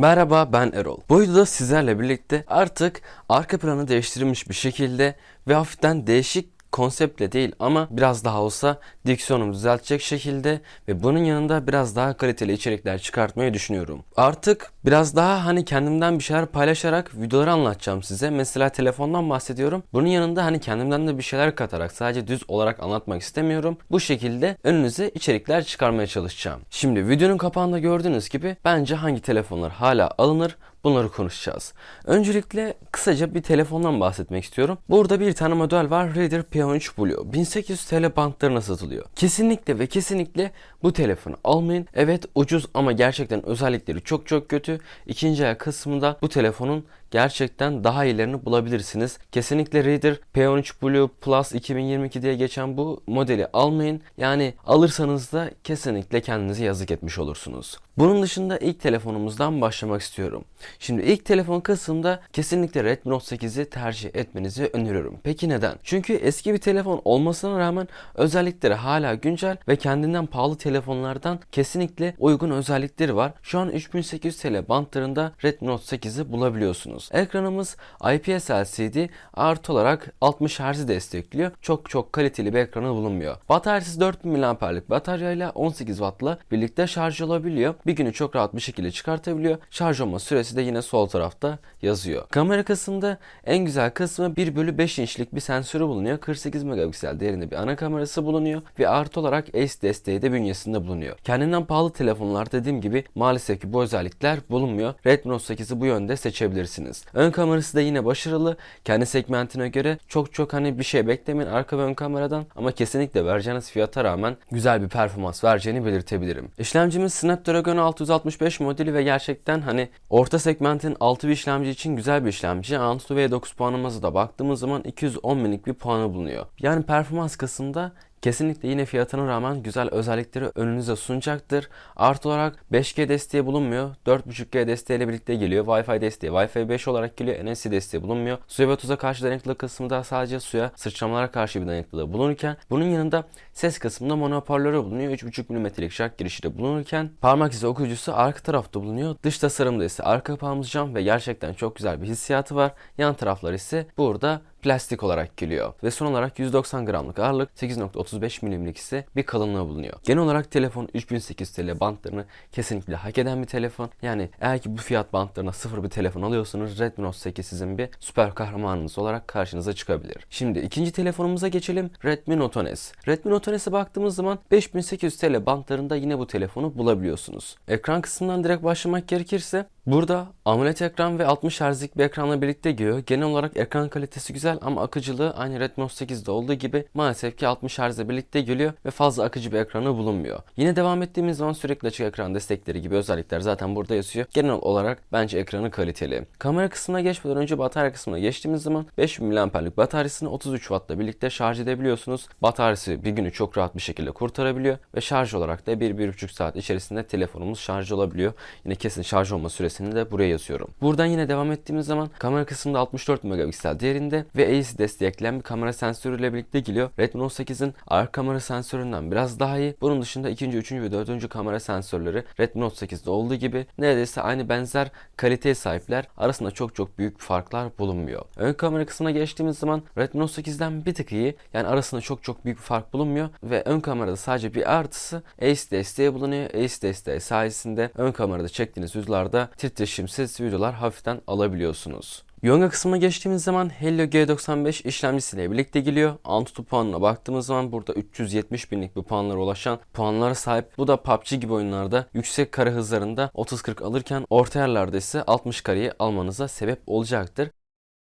Merhaba ben Erol. Bu videoda sizlerle birlikte artık arka planı değiştirilmiş bir şekilde ve hafiften değişik konseptle değil ama biraz daha olsa diksiyonumu düzeltecek şekilde ve bunun yanında biraz daha kaliteli içerikler çıkartmayı düşünüyorum. Artık biraz daha hani kendimden bir şeyler paylaşarak videoları anlatacağım size. Mesela telefondan bahsediyorum. Bunun yanında hani kendimden de bir şeyler katarak sadece düz olarak anlatmak istemiyorum. Bu şekilde önünüze içerikler çıkarmaya çalışacağım. Şimdi videonun kapağında gördüğünüz gibi bence hangi telefonlar hala alınır Bunları konuşacağız. Öncelikle kısaca bir telefondan bahsetmek istiyorum. Burada bir tane model var Reader P13 Blue. 1800 TL bantlarına satılıyor. Kesinlikle ve kesinlikle bu telefonu almayın. Evet ucuz ama gerçekten özellikleri çok çok kötü. İkinci el kısmında bu telefonun gerçekten daha iyilerini bulabilirsiniz. Kesinlikle Reader P13 Blue Plus 2022 diye geçen bu modeli almayın. Yani alırsanız da kesinlikle kendinize yazık etmiş olursunuz. Bunun dışında ilk telefonumuzdan başlamak istiyorum. Şimdi ilk telefon kısmında kesinlikle Redmi Note 8'i tercih etmenizi öneriyorum. Peki neden? Çünkü eski bir telefon olmasına rağmen özellikleri hala güncel ve kendinden pahalı telefonlardan kesinlikle uygun özellikleri var. Şu an 3800 TL bantlarında Redmi Note 8'i bulabiliyorsunuz. Ekranımız IPS LCD artı olarak 60 Hz destekliyor. Çok çok kaliteli bir ekranı bulunmuyor. Bataryası 4000 mAh'lik bataryayla 18 Watt'la birlikte şarj olabiliyor. Bir günü çok rahat bir şekilde çıkartabiliyor. Şarj olma süresi de yine sol tarafta yazıyor. Kamera kısmında en güzel kısmı 1 bölü 5 inçlik bir sensörü bulunuyor. 48 megapiksel değerinde bir ana kamerası bulunuyor ve artı olarak Ace desteği de bünyesinde bulunuyor. Kendinden pahalı telefonlar dediğim gibi maalesef ki bu özellikler bulunmuyor. Redmi Note 8'i bu yönde seçebilirsiniz. Ön kamerası da yine başarılı. Kendi segmentine göre çok çok hani bir şey beklemeyin arka ve ön kameradan ama kesinlikle vereceğiniz fiyata rağmen güzel bir performans vereceğini belirtebilirim. İşlemcimiz Snapdragon 665 modeli ve gerçekten hani orta segmentin altı bir işlemci için güzel bir işlemci. Antutu V9 puanımıza da baktığımız zaman 210 binlik bir puanı bulunuyor. Yani performans kısmında Kesinlikle yine fiyatına rağmen güzel özellikleri önünüze sunacaktır. Artı olarak 5G desteği bulunmuyor. 4.5G desteğiyle birlikte geliyor. Wi-Fi desteği Wi-Fi 5 olarak geliyor. NFC desteği bulunmuyor. Suya ve tuza karşı dayanıklılık kısmında sadece suya sıçramalara karşı bir dayanıklılığı bulunurken bunun yanında ses kısmında mono hoparlörü bulunuyor. 3.5 mm'lik jack girişi de bulunurken parmak izi okuyucusu arka tarafta bulunuyor. Dış tasarımda ise arka kapağımız cam ve gerçekten çok güzel bir hissiyatı var. Yan taraflar ise burada plastik olarak geliyor. Ve son olarak 190 gramlık ağırlık 8.35 milimlik ise bir kalınlığı bulunuyor. Genel olarak telefon 3800 TL bantlarını kesinlikle hak eden bir telefon. Yani eğer ki bu fiyat bantlarına sıfır bir telefon alıyorsanız Redmi Note 8 sizin bir süper kahramanınız olarak karşınıza çıkabilir. Şimdi ikinci telefonumuza geçelim. Redmi Note 10 S. Redmi Note 10 S'e baktığımız zaman 5800 TL bantlarında yine bu telefonu bulabiliyorsunuz. Ekran kısmından direkt başlamak gerekirse Burada AMOLED ekran ve 60 Hz'lik bir ekranla birlikte geliyor. Genel olarak ekran kalitesi güzel ama akıcılığı aynı Redmi Note 8'de olduğu gibi maalesef ki 60 Hz'le birlikte geliyor ve fazla akıcı bir ekranı bulunmuyor. Yine devam ettiğimiz zaman sürekli açık ekran destekleri gibi özellikler zaten burada yazıyor. Genel olarak bence ekranı kaliteli. Kamera kısmına geçmeden önce batarya kısmına geçtiğimiz zaman 5000 mAh'lik bataryasını 33 Watt'la birlikte şarj edebiliyorsunuz. Bataryası bir günü çok rahat bir şekilde kurtarabiliyor ve şarj olarak da 1-1,5 saat içerisinde telefonumuz şarj olabiliyor. Yine kesin şarj olma süresi adresini de buraya yazıyorum. Buradan yine devam ettiğimiz zaman kamera kısmında 64 megapiksel değerinde ve AIS destekleyen bir kamera sensörüyle birlikte geliyor. Redmi Note 8'in arka kamera sensöründen biraz daha iyi. Bunun dışında ikinci, üçüncü ve dördüncü kamera sensörleri Redmi Note 8'de olduğu gibi neredeyse aynı benzer kaliteye sahipler. Arasında çok çok büyük farklar bulunmuyor. Ön kamera kısmına geçtiğimiz zaman Redmi Note 8'den bir tık iyi. Yani arasında çok çok büyük bir fark bulunmuyor ve ön kamerada sadece bir artısı AIS desteği bulunuyor. AIS desteği sayesinde ön kamerada çektiğiniz videolarda titreşimsiz videolar hafiften alabiliyorsunuz. Yonga kısmına geçtiğimiz zaman Helio G95 işlemcisiyle birlikte geliyor. Antutu puanına baktığımız zaman burada 370 binlik bir puanlara ulaşan puanlara sahip. Bu da PUBG gibi oyunlarda yüksek kare hızlarında 30-40 alırken orta yerlerde ise 60 kareyi almanıza sebep olacaktır.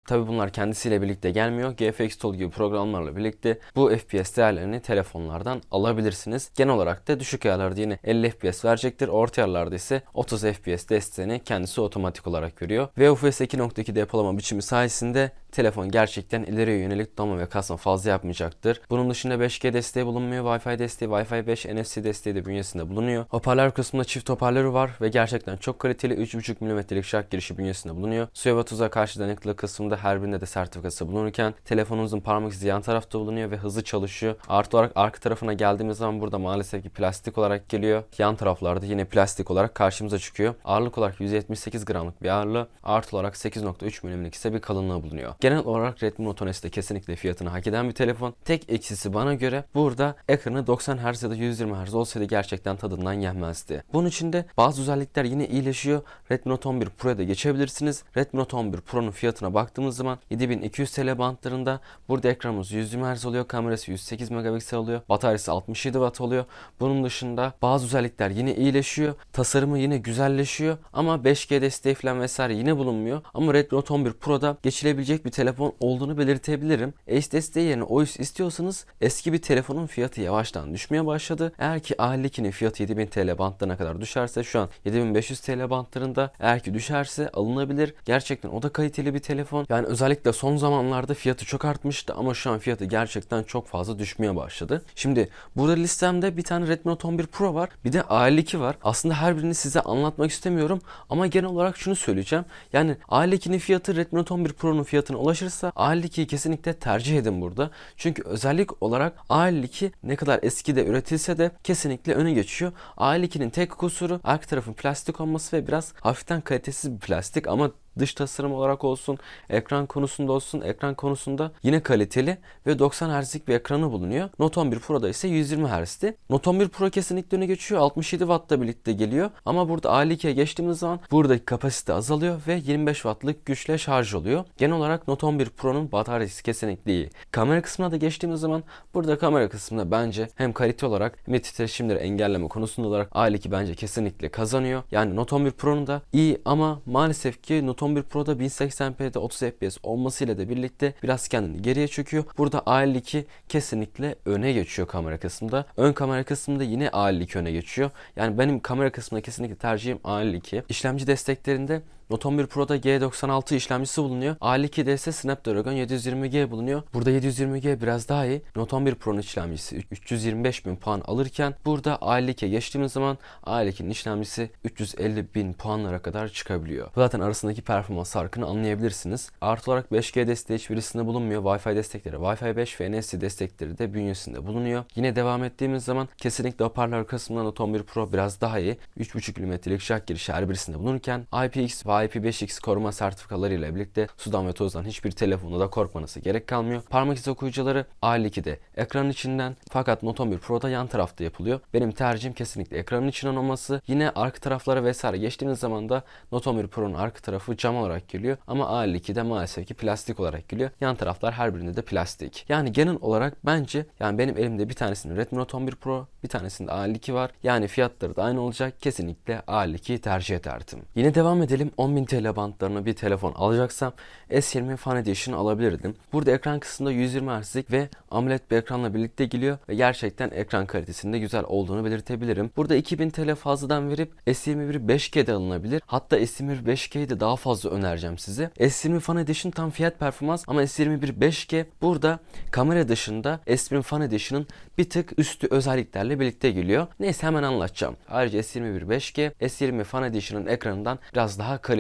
Tabi bunlar kendisiyle birlikte gelmiyor. GFX Tool gibi programlarla birlikte bu FPS değerlerini telefonlardan alabilirsiniz. Genel olarak da düşük ayarlarda yine 50 FPS verecektir. Orta ayarlarda ise 30 FPS desteğini kendisi otomatik olarak veriyor. Ve UFS 2.2 depolama biçimi sayesinde telefon gerçekten ileriye yönelik donma ve kasma fazla yapmayacaktır. Bunun dışında 5G desteği bulunmuyor. Wi-Fi desteği, Wi-Fi 5, NFC desteği de bünyesinde bulunuyor. Hoparlör kısmında çift hoparlörü var ve gerçekten çok kaliteli 3.5 mm'lik şarj girişi bünyesinde bulunuyor. Suya ve tuza karşı dayanıklılık kısmında her birinde de sertifikası bulunurken telefonunuzun parmak izi yan tarafta bulunuyor ve hızlı çalışıyor. Artı olarak arka tarafına geldiğimiz zaman burada maalesef ki plastik olarak geliyor. Yan taraflarda yine plastik olarak karşımıza çıkıyor. Ağırlık olarak 178 gramlık bir ağırlığı, artı olarak 8.3 mm'lik ise bir kalınlığı bulunuyor. Genel olarak Redmi Note S de kesinlikle fiyatını hak eden bir telefon. Tek eksisi bana göre burada ekranı 90 Hz ya da 120 Hz olsaydı gerçekten tadından yenmezdi. Bunun için de bazı özellikler yine iyileşiyor. Redmi Note 11 Pro'ya da geçebilirsiniz. Redmi Note 11 Pro'nun fiyatına baktığımız zaman 7200 TL bantlarında burada ekranımız 120 Hz oluyor. Kamerası 108 megapiksel oluyor. Bataryası 67 Watt oluyor. Bunun dışında bazı özellikler yine iyileşiyor. Tasarımı yine güzelleşiyor ama 5G desteği falan vesaire yine bulunmuyor. Ama Redmi Note 11 Pro'da geçilebilecek bir telefon olduğunu belirtebilirim. Ace desteği yerine OIS istiyorsanız eski bir telefonun fiyatı yavaştan düşmeye başladı. Eğer ki A52'nin fiyatı 7000 TL bantlarına kadar düşerse şu an 7500 TL bantlarında eğer ki düşerse alınabilir. Gerçekten o da kaliteli bir telefon. Yani özellikle son zamanlarda fiyatı çok artmıştı ama şu an fiyatı gerçekten çok fazla düşmeye başladı. Şimdi burada listemde bir tane Redmi Note 11 Pro var. Bir de A52 var. Aslında her birini size anlatmak istemiyorum ama genel olarak şunu söyleyeceğim. Yani A52'nin fiyatı Redmi Note 11 Pro'nun fiyatına ulaşırsa A52'yi kesinlikle tercih edin burada. Çünkü özellik olarak A52 ne kadar eski de üretilse de kesinlikle öne geçiyor. A52'nin tek kusuru arka tarafın plastik olması ve biraz hafiften kalitesiz bir plastik ama dış tasarım olarak olsun, ekran konusunda olsun, ekran konusunda yine kaliteli ve 90 Hz'lik bir ekranı bulunuyor. Note 11 Pro'da ise 120 Hz'ti. Note 11 Pro kesinlikle öne geçiyor. 67 Watt'la birlikte geliyor. Ama burada A52'ye geçtiğimiz zaman buradaki kapasite azalıyor ve 25 Watt'lık güçle şarj oluyor. Genel olarak Note 11 Pro'nun bataryası kesinlikle iyi. Kamera kısmına da geçtiğimiz zaman burada kamera kısmında bence hem kalite olarak hem de titreşimleri engelleme konusunda olarak A52 bence kesinlikle kazanıyor. Yani Note 11 Pro'nun da iyi ama maalesef ki Note 11 Pro'da 1080p'de 30 fps olmasıyla da birlikte biraz kendini geriye çöküyor. Burada A52 kesinlikle öne geçiyor kamera kısmında. Ön kamera kısmında yine A52 öne geçiyor. Yani benim kamera kısmında kesinlikle tercihim A52. İşlemci desteklerinde Note 11 Pro'da G96 işlemcisi bulunuyor. A52'de ise Snapdragon 720G bulunuyor. Burada 720G biraz daha iyi. Note 11 Pro'nun işlemcisi 325 bin puan alırken burada A52'ye geçtiğimiz zaman A52'nin işlemcisi 350 bin puanlara kadar çıkabiliyor. Zaten arasındaki performans farkını anlayabilirsiniz. Artı olarak 5G desteği hiçbirisinde bulunmuyor. Wi-Fi destekleri, Wi-Fi 5 ve NFC destekleri de bünyesinde bulunuyor. Yine devam ettiğimiz zaman kesinlikle hoparlör kısmında Note 11 Pro biraz daha iyi. 3.5 mm'lik jack girişi her birisinde bulunurken IPX ve IP5X koruma sertifikaları ile birlikte sudan ve tozdan hiçbir telefonda da korkmanıza gerek kalmıyor. Parmak izi okuyucuları A52'de ekranın içinden fakat Note 11 Pro'da yan tarafta yapılıyor. Benim tercihim kesinlikle ekranın içinden olması. Yine arka taraflara vesaire geçtiğimiz zaman da Note 11 Pro'nun arka tarafı cam olarak geliyor ama A52'de maalesef ki plastik olarak geliyor. Yan taraflar her birinde de plastik. Yani genel olarak bence yani benim elimde bir tanesinin Redmi Note 11 Pro bir tanesinde A52 var. Yani fiyatları da aynı olacak. Kesinlikle A52'yi tercih ederdim. Yine devam edelim. 10.000 TL bantlarına bir telefon alacaksam S20 Fan Edition alabilirdim. Burada ekran kısmında 120 Hz'lik ve AMOLED bir ekranla birlikte geliyor ve gerçekten ekran kalitesinde güzel olduğunu belirtebilirim. Burada 2000 TL fazladan verip S21 5G'de alınabilir. Hatta S21 5G'yi de daha fazla önereceğim size. S20 Fan Edition tam fiyat performans ama S21 5G burada kamera dışında S20 Fan Edition'ın bir tık üstü özelliklerle birlikte geliyor. Neyse hemen anlatacağım. Ayrıca S21 5G, S20 Fan Edition'ın ekranından biraz daha kaliteli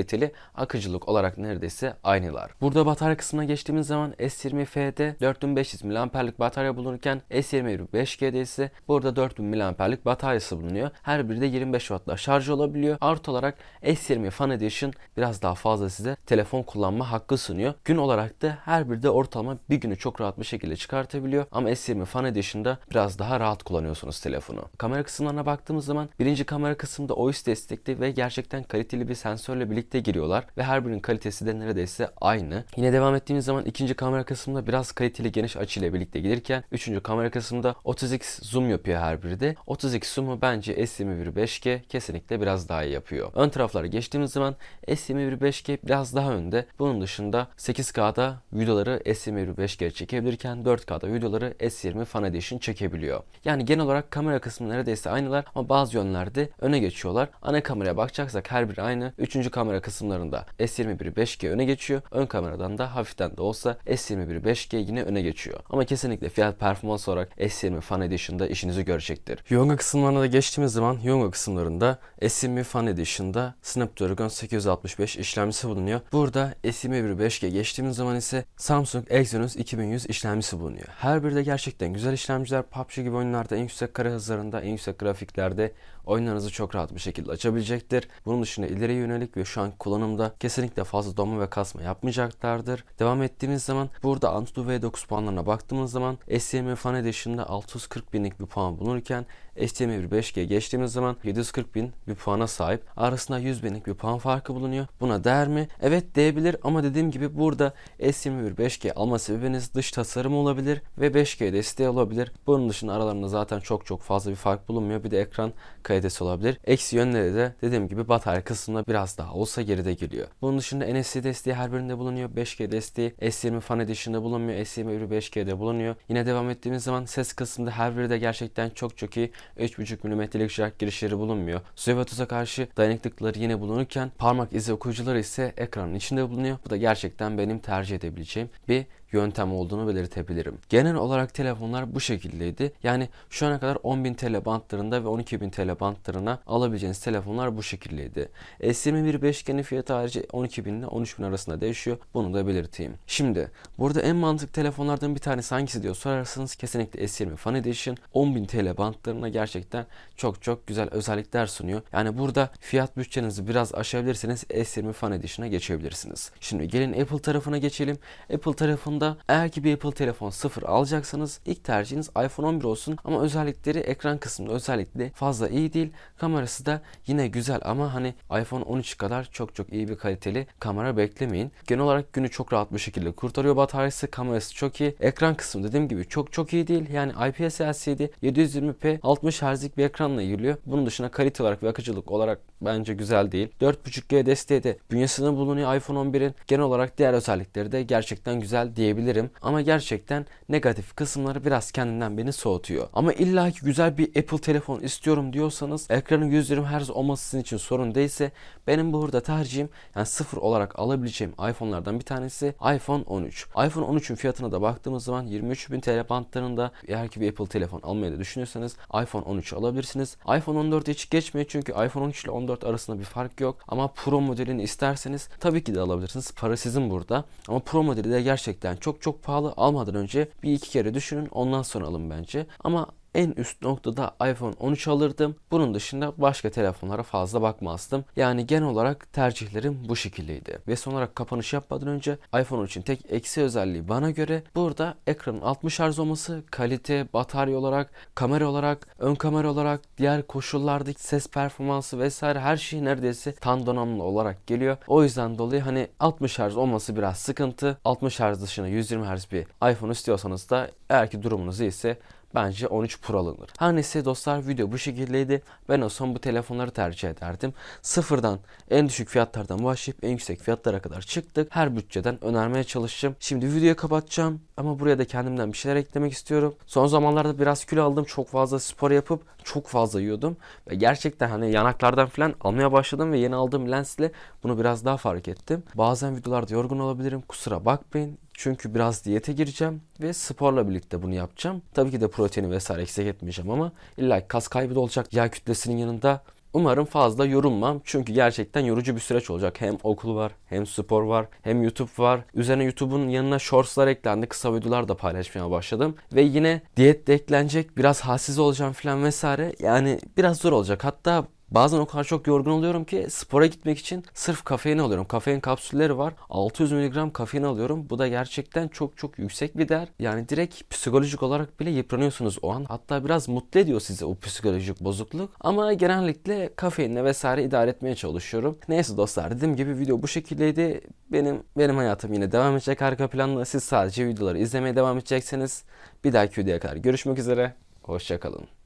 akıcılık olarak neredeyse aynılar. Burada batarya kısmına geçtiğimiz zaman S20F'de 4500 mAh'lik batarya bulunurken S21 5G'de ise burada 4000 mAh'lik bataryası bulunuyor. Her biri de 25 Watt'la şarj olabiliyor. Artı olarak S20 Fan Edition biraz daha fazla size telefon kullanma hakkı sunuyor. Gün olarak da her biri de ortalama bir günü çok rahat bir şekilde çıkartabiliyor. Ama S20 Fan Edition'da biraz daha rahat kullanıyorsunuz telefonu. Kamera kısımlarına baktığımız zaman birinci kamera kısmında OIS destekli ve gerçekten kaliteli bir sensörle birlikte giriyorlar ve her birinin kalitesi de neredeyse aynı. Yine devam ettiğimiz zaman ikinci kamera kısmında biraz kaliteli geniş açıyla birlikte gelirken üçüncü kamera kısmında 30x zoom yapıyor her biri de. 30x zoom'u bence S21 5G kesinlikle biraz daha iyi yapıyor. Ön taraflara geçtiğimiz zaman S21 5G biraz daha önde. Bunun dışında 8K'da videoları S21 5G çekebilirken 4K'da videoları S20 Fan Edition çekebiliyor. Yani genel olarak kamera kısmı neredeyse aynılar ama bazı yönlerde öne geçiyorlar. Ana kameraya bakacaksak her biri aynı. Üçüncü kamera kamera kısımlarında S21 5G öne geçiyor. Ön kameradan da hafiften de olsa S21 5G yine öne geçiyor. Ama kesinlikle fiyat performans olarak S20 Fan Edition'da işinizi görecektir. Yonga kısımlarına da geçtiğimiz zaman Yonga kısımlarında S20 Fan Edition'da Snapdragon 865 işlemcisi bulunuyor. Burada S21 5G geçtiğimiz zaman ise Samsung Exynos 2100 işlemcisi bulunuyor. Her biri de gerçekten güzel işlemciler. PUBG gibi oyunlarda en yüksek kare hızlarında, en yüksek grafiklerde oyunlarınızı çok rahat bir şekilde açabilecektir. Bunun dışında ileriye yönelik ve şu an kullanımda kesinlikle fazla donma ve kasma yapmayacaklardır. Devam ettiğimiz zaman burada Antutu V9 puanlarına baktığımız zaman STM Fan Edition'da 640 binlik bir puan bulunurken STM1 5G geçtiğimiz zaman 740 bin bir puana sahip. Arasında 100 binlik bir puan farkı bulunuyor. Buna değer mi? Evet değebilir ama dediğim gibi burada S21 5G alma sebebiniz dış tasarım olabilir ve 5G desteği olabilir. Bunun dışında aralarında zaten çok çok fazla bir fark bulunmuyor. Bir de ekran kalitesi olabilir. Eksi yönleri de dediğim gibi batarya kısmında biraz daha olsa geride geliyor. Bunun dışında NFC desteği her birinde bulunuyor. 5G desteği S20 Fan Edition'da bulunmuyor. S21 5G'de bulunuyor. Yine devam ettiğimiz zaman ses kısmında her biri de gerçekten çok çok iyi. 3.5 mm'lik jack girişleri bulunmuyor. Su ve tuza karşı dayanıklıkları yine bulunurken parmak izi okuyucuları ise ekranın içinde bulunuyor. Bu da gerçekten benim tercih edebileceğim bir yöntem olduğunu belirtebilirim. Genel olarak telefonlar bu şekildeydi. Yani şu ana kadar 10.000 TL bantlarında ve 12.000 TL bantlarına alabileceğiniz telefonlar bu şekildeydi. S21 5G'nin fiyatı harici 12.000 ile 13.000 arasında değişiyor. Bunu da belirteyim. Şimdi burada en mantıklı telefonlardan bir tanesi hangisi diyor sorarsanız kesinlikle S20 Fan Edition 10.000 TL bantlarına gerçekten çok çok güzel özellikler sunuyor. Yani burada fiyat bütçenizi biraz aşabilirseniz S20 Fan Edition'a geçebilirsiniz. Şimdi gelin Apple tarafına geçelim. Apple tarafında eğer ki bir Apple telefon sıfır alacaksanız ilk tercihiniz iPhone 11 olsun ama özellikleri ekran kısmında özellikle fazla iyi değil. Kamerası da yine güzel ama hani iPhone 13 kadar çok çok iyi bir kaliteli kamera beklemeyin. Genel olarak günü çok rahat bir şekilde kurtarıyor bataryası. Kamerası çok iyi. Ekran kısmı dediğim gibi çok çok iyi değil. Yani IPS LCD 720p 60 Hz'lik bir ekranla geliyor. Bunun dışında kalite olarak ve akıcılık olarak bence güzel değil. 4.5G desteği de bünyesinde bulunuyor iPhone 11'in. Genel olarak diğer özellikleri de gerçekten güzel diyebilirim. Ama gerçekten negatif kısımları biraz kendinden beni soğutuyor. Ama illa ki güzel bir Apple telefon istiyorum diyorsanız ekranın 120 Hz olması sizin için sorun değilse benim burada tercihim yani sıfır olarak alabileceğim iPhone'lardan bir tanesi iPhone 13. iPhone 13'ün fiyatına da baktığımız zaman 23.000 TL bantlarında eğer ki bir Apple telefon almayı da düşünüyorsanız iPhone 13 alabilirsiniz. iPhone 14 hiç geçmiyor çünkü iPhone 13 ile 14 arasında bir fark yok. Ama Pro modelini isterseniz tabii ki de alabilirsiniz. Para sizin burada. Ama Pro modeli de gerçekten çok çok pahalı. Almadan önce bir iki kere düşünün ondan sonra alın bence. Ama en üst noktada iPhone 13 alırdım. Bunun dışında başka telefonlara fazla bakmazdım. Yani genel olarak tercihlerim bu şekildeydi. Ve son olarak kapanış yapmadan önce iPhone 13'in tek eksi özelliği bana göre burada ekranın 60 Hz olması, kalite, batarya olarak, kamera olarak, ön kamera olarak, diğer koşullardaki ses performansı vesaire her şey neredeyse tam donanımlı olarak geliyor. O yüzden dolayı hani 60 Hz olması biraz sıkıntı. 60 Hz dışında 120 Hz bir iPhone istiyorsanız da eğer ki durumunuz iyiyse bence 13 Pro alınır. Her neyse dostlar video bu şekildeydi. Ben o son bu telefonları tercih ederdim. Sıfırdan en düşük fiyatlardan başlayıp en yüksek fiyatlara kadar çıktık. Her bütçeden önermeye çalışacağım. Şimdi videoyu kapatacağım ama buraya da kendimden bir şeyler eklemek istiyorum. Son zamanlarda biraz kilo aldım. Çok fazla spor yapıp çok fazla yiyordum. Ve gerçekten hani yanaklardan falan almaya başladım ve yeni aldığım lensle bunu biraz daha fark ettim. Bazen videolarda yorgun olabilirim. Kusura bakmayın. Çünkü biraz diyete gireceğim ve sporla birlikte bunu yapacağım. Tabii ki de proteini vesaire eksik etmeyeceğim ama illa kas kaybı da olacak. Yağ kütlesinin yanında Umarım fazla yorulmam çünkü gerçekten yorucu bir süreç olacak. Hem okul var, hem spor var, hem YouTube var. Üzerine YouTube'un yanına shortslar eklendi. Kısa videolar da paylaşmaya başladım. Ve yine diyet de eklenecek. Biraz halsiz olacağım falan vesaire. Yani biraz zor olacak. Hatta Bazen o kadar çok yorgun oluyorum ki spora gitmek için sırf kafein alıyorum. Kafein kapsülleri var. 600 mg kafein alıyorum. Bu da gerçekten çok çok yüksek bir değer. Yani direkt psikolojik olarak bile yıpranıyorsunuz o an. Hatta biraz mutlu ediyor sizi o psikolojik bozukluk. Ama genellikle kafeinle vesaire idare etmeye çalışıyorum. Neyse dostlar dediğim gibi video bu şekildeydi. Benim benim hayatım yine devam edecek arka planda. Siz sadece videoları izlemeye devam edecekseniz bir dahaki videoya kadar görüşmek üzere. Hoşçakalın.